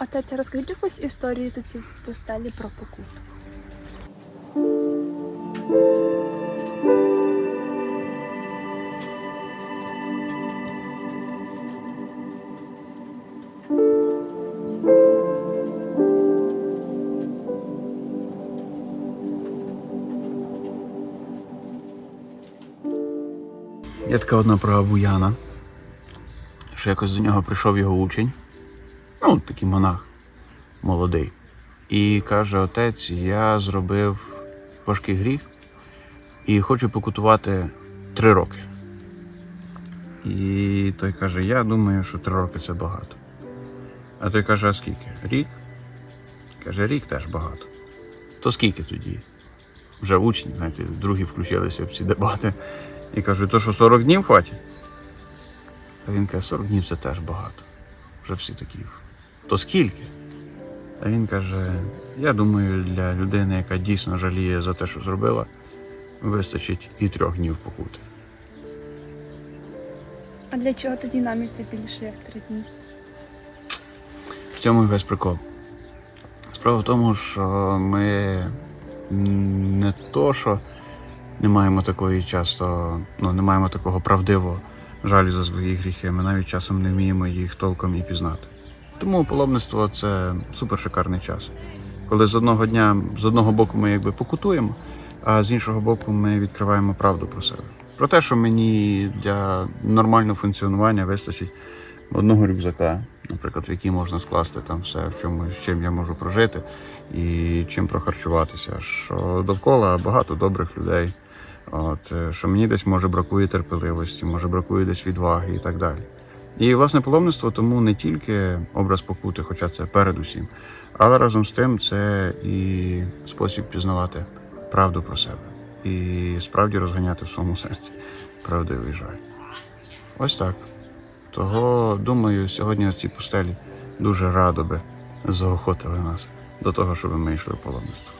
Отець, розкажіть якусь історію за ці постелі про покуту. Є така одна про Буяна, що якось до нього прийшов його учень, ну, такий монах молодий. І каже: отець, я зробив важкий гріх і хочу покутувати три роки. І той каже: Я думаю, що три роки це багато. А той каже, а скільки? Рік? Каже, рік теж багато. То скільки тоді? Вже учні, знаєте, другі включилися в ці дебати. І кажу, то що 40 днів хватить? А він каже, 40 днів це теж багато. Вже всі такі. То скільки? А він каже: я думаю, для людини, яка дійсно жаліє за те, що зробила, вистачить і трьох днів покути. А для чого тоді нам іти більше як три дні? В цьому і весь прикол. Справа в тому, що ми не то, що не маємо такої часто, ну не маємо такого правдивого жалю за свої гріхи. Ми навіть часом не вміємо їх толком і пізнати. Тому паломництво це супер шикарний час. Коли з одного дня, з одного боку ми якби покутуємо, а з іншого боку ми відкриваємо правду про себе. Про те, що мені для нормального функціонування вистачить одного рюкзака, наприклад, в який можна скласти там все, в чому з чим я можу прожити і чим прохарчуватися. Що довкола багато добрих людей. От, е, що мені десь може бракує терпеливості, може бракує десь відваги і так далі. І власне паломництво тому не тільки образ покути, хоча це передусім, але разом з тим це і спосіб пізнавати правду про себе і справді розганяти в своєму серці правдивий жаль. Ось так. Того, думаю, сьогодні ці пустелі дуже радо би заохотили нас до того, щоб ми йшли в паломництво.